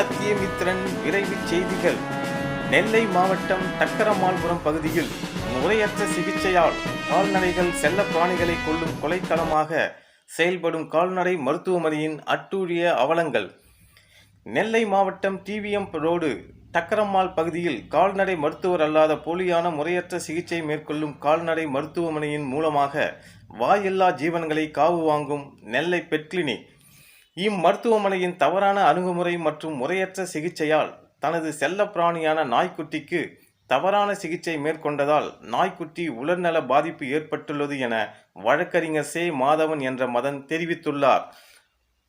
சத்தியமித்ரன் விரைவில் செய்திகள். நெல்லை மாவட்டம் தக்கரமால்புரம் பகுதியில் முறையற்ற சிகிச்சையால் கால்நடைகள் செல்ல பிராணிகளை கொள்ளும் கொலைத்தளமாக செயல்படும் கால்நடை மருத்துவமனையின் அட்டூழிய அவலங்கள். நெல்லை மாவட்டம் டிவிஎம் ரோடு தக்கரம்மாள் பகுதியில் கால்நடை மருத்துவர் அல்லாத போலியான முறையற்ற சிகிச்சை மேற்கொள்ளும் கால்நடை மருத்துவமனையின் மூலமாக வாயில்லா ஜீவன்களை காவு வாங்கும் நெல்லை பெட் இம்மருத்துவமனையின் தவறான அணுகுமுறை மற்றும் முறையற்ற சிகிச்சையால் தனது செல்லப்பிராணியான நாய்க்குட்டிக்கு தவறான சிகிச்சை மேற்கொண்டதால் நாய்க்குட்டி உடல்நல பாதிப்பு ஏற்பட்டுள்ளது என வழக்கறிஞர் சே. மாதவன் என்ற மதன் தெரிவித்துள்ளார்.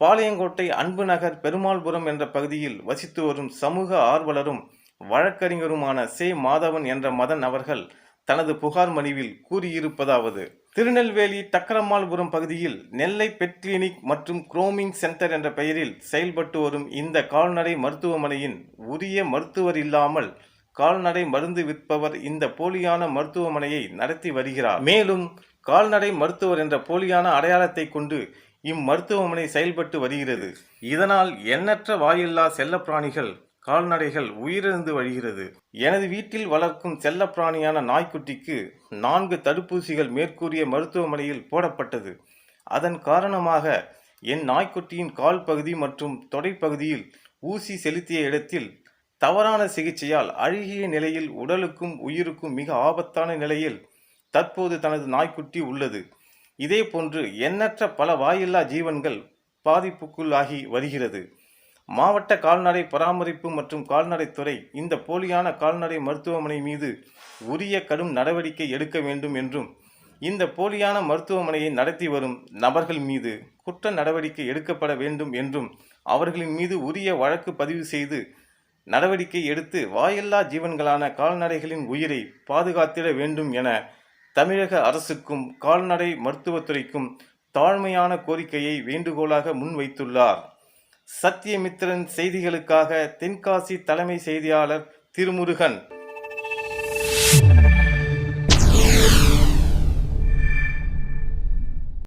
பாளையங்கோட்டை அன்பு நகர் பெருமாள்புரம் என்ற பகுதியில் வசித்து வரும் சமூக ஆர்வலரும் வழக்கறிஞருமான சே. மாதவன் என்ற மதன் அவர்கள் தனது புகார் மனுவில் கூறியிருப்பதாவது திருநெல்வேலி டக்கரமால்புரம் பகுதியில் நெல்லை பெட் கிளினிக் மற்றும் குரோமிங் சென்டர் என்ற பெயரில் செயல்பட்டு வரும் இந்த கால்நடை மருத்துவமனையின் உரிய மருத்துவர் இல்லாமல் கால்நடை மருந்து விற்பவர் இந்த போலியான மருத்துவமனையை நடத்தி வருகிறார். மேலும் கால்நடை மருத்துவர் என்ற போலியான அடையாளத்தை கொண்டு இம்மருத்துவமனை செயல்பட்டு வருகிறது. இதனால் எண்ணற்ற வாயில்லா செல்லப்பிராணிகள் கால்நடைகள் உயிரிழந்து வருகிறது எனது வீட்டில் வளர்க்கும் செல்லப்பிராணியான நாய்க்குட்டிக்கு நான்கு தடுப்பூசிகள் மேற்கூறிய மருத்துவமனையில் போடப்பட்டது. அதன் காரணமாக என் நாய்க்குட்டியின் கால் பகுதி மற்றும் தொடைப்பகுதியில் ஊசி செலுத்திய இடத்தில் தவறான சிகிச்சையால் அழுகிய நிலையில் உடலுக்கும் உயிருக்கும் மிக ஆபத்தான நிலையில் தற்போது தனது நாய்க்குட்டி உள்ளது. இதேபோன்று எண்ணற்ற பல வாயில்லா ஜீவன்கள் பாதிப்புக்குள்ளாகி வருகிறது. மாவட்ட கால்நடை பராமரிப்பு மற்றும் கால்நடைத்துறை இந்த போலியான கால்நடை மருத்துவமனை மீது உரிய கடும் நடவடிக்கை எடுக்க வேண்டும் என்றும் இந்த போலியான மருத்துவமனையை நடத்தி வரும் நபர்கள் மீது குற்ற நடவடிக்கை எடுக்கப்பட வேண்டும் என்றும் அவர்களின் மீது உரிய வழக்கு பதிவு செய்து நடவடிக்கை எடுத்து வாயில்லா ஜீவன்களான கால்நடைகளின் உயிரை பாதுகாத்திட வேண்டும் என தமிழக அரசுக்கும் கால்நடை மருத்துவத்துறைக்கும் தாழ்மையான கோரிக்கையை வேண்டுகோளாக முன்வைத்துள்ளார். சத்தியமித்திரன் செய்திகளுக்காக தென்காசி தலைமை செய்தியாளர் திருமுருகன்.